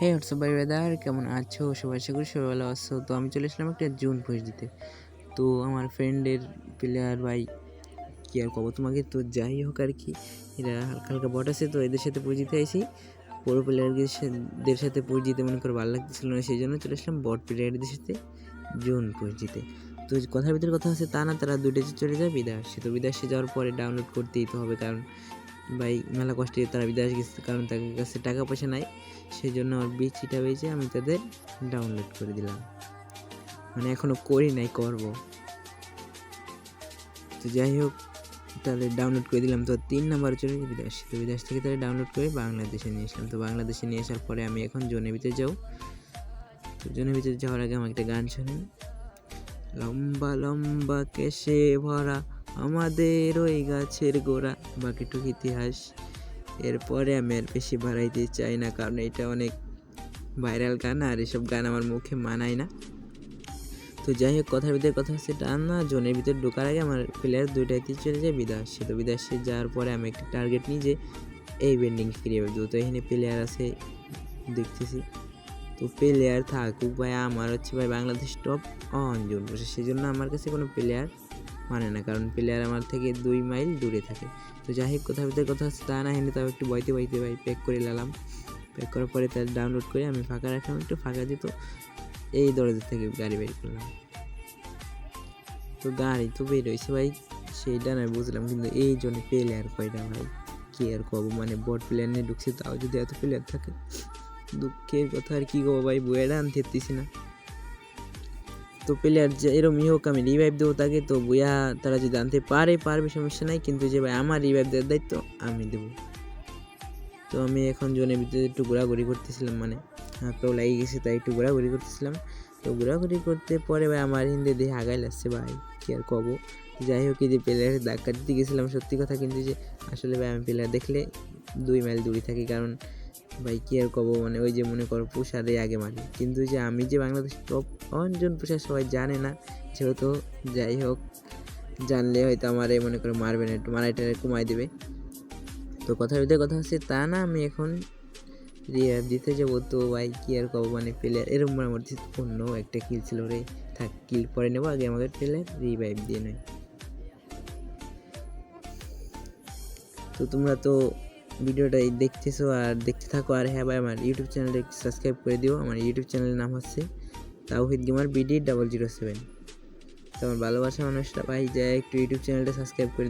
Hey WhatsApp by weather কেমন আছো? সবাই আশা করি সবাই ভালো আছো। তো আমি চলে এসলাম একটা জুন পুষ দিতে। তো আমার ফ্রেন্ডের প্লেয়ার ভাই, কি আর কব তোমাকে? তো যাই হোক আর কি, এরা হালকা হালকা বট আছে, তো এদের সাথে পরিচিত আইসি পুরো প্লেয়ারদের সাথে পরিচিত মনে করে ভালো লাগতেছিল না, সেই জন্য চলে আসলাম বট প্লেয়ারদের সাথে জুন পরিচিতে তো কথার ভিতরে কথা আছে, তা না, তারা দুটো চলে যায় বিদেশে তো বিদেশে যাওয়ার পরে ডাউনলোড করতেই তো হবে, কারণ ভাই মেলা কষ্টে তারা বিদেশ গেছে, কারণ তাদের কাছে টাকা পয়সা নাই। সেই জন্য আমার বিচিটা বেঁচে আমি তাদের ডাউনলোড করে দিলাম। মানে এখনও করি নাই, করব। তো যাই হোক, তাহলে ডাউনলোড করে দিলাম। তো তিন নাম্বার চলে বিদেশ। তো বিদেশ থেকে তাহলে ডাউনলোড করে বাংলাদেশে নিয়ে আসলাম। তো বাংলাদেশে নিয়ে আসার পরে আমি এখন জোনের ভিতরে যাও তো জোনের ভিতরে যাওয়ার আগে আমার একটা গান শুনি। লম্বা লম্বা কেশে ভরা আমাদের ওই গাছের গোড়া। বাকিটুক ইতিহাস। এরপরে আমি আর বেশি বাড়াইতে চাই না, কারণ এটা অনেক ভাইরাল গান, আর এসব গান আমার মুখে মানায় না। তো যাই হোক কথার ভিতরে কথা হচ্ছে টান না, জোনের ভিতরে ঢোকার আগে আমার প্লেয়ার দুইটাইতে চলে যায় বিদেশে তো বিদেশে যাওয়ার পরে আমি একটা টার্গেট নিই যে এই বেন্ডিং ক্রিয়ে দেবো তো এখানে প্লেয়ার আছে, দেখতেছি। তো প্লেয়ার থাকুক ভাই, আমার হচ্ছে ভাই বাংলাদেশ টপ অঞ্জন সেই জন্য আমার কাছে কোনো প্লেয়ার মানে না, কারণ প্লেয়ার আমার থেকে দুই মাইল দূরে থাকে। তো যাই হোক, কোথাও ভিতরে কথা হচ্ছে তা না হেনে তাও একটু বইতে বইতে ভাই প্যাক করে নিলাম। প্যাক করার পরে তার ডাউনলোড করে আমি ফাঁকা রাখলাম, একটু ফাঁকা দিত এই দরজা থেকে গাড়ি বের করলাম। তো গাড়ি তো বের হয়েছে ভাই সেইটা নয়, বুঝলাম, কিন্তু এই জন্য প্লেয়ার কয়টা ভাই? কি আর কব মানে বট প্লেয়ার নিয়ে ঢুকছে, তাও যদি এত প্লেয়ার থাকে, দুঃখের কথা আর কি কব ভাই, বইয়েরা আনতে না। তো প্লেয়ার যে এরমই হোক, আমি রিভাইভ দেবো তাকে, তো বইয়া তারা যদি আনতে পারে, পারবে, সমস্যা নাই। কিন্তু যে ভাই আমার রিভাইভ দেওয়ার দায়িত্ব, আমি দেবো। তো আমি এখন জনের ভিতরে একটু ঘোরাঘুরি করতেছিলাম মানে হাত পাও লাগিয়ে গেছে, তাই একটু ঘোরাঘুরি করতেছিলাম। তো ঘোরাঘুরি করতে পরে ভাই আমার হিন্দে দিয়ে আগাই লাগছে ভাই, কি আর কব। যাই হোক যে প্লেয়ারের ধাক্কা দিতে গেছিলাম, সত্যি কথা কিন্তু যে, আসলে ভাই আমি প্লেয়ার দেখলে দুই মাইল দূরে থাকি, কারণ ভাই, কি আর কব? মানে ওই যে মনে করো পুষারে আগে মারি কিন্তু যে আমি যে বাংলাদেশ টপ অঞ্জন পুষার সবাই জানে না যেহেতু যাই হোক, জানলে হয়তো আমার এই মনে করো মারবে না, একটু মারাইটা কমাই দেবে। তো কথার ভিতরে কথা হচ্ছে তা না, আমি এখন রিয়ার দিতে যাব। তো ভাই, কি আর কব? মানে প্লেয়ার এরকম মোটামুটি অন্য একটা কিল ছিল রে। থাক কিল পরে নেব, আগে আমাদের প্লেয়ার রিভাইভ দিয়ে নেয় তো তোমরা তো ভিডিওটা দেখতেছো আর দেখতে থাকো, আর হ্যাঁ ভাই, আমার ইউটিউব চ্যানেলটা সাবস্ক্রাইব করে দিও। আমার ইউটিউব চ্যানেলের নাম হচ্ছে Tawhid gamer BD double zero seven তো আমার ভালোবাসা মানুষটা ভাই যায় একটু ইউটিউব চ্যানেলটা সাবস্ক্রাইব করে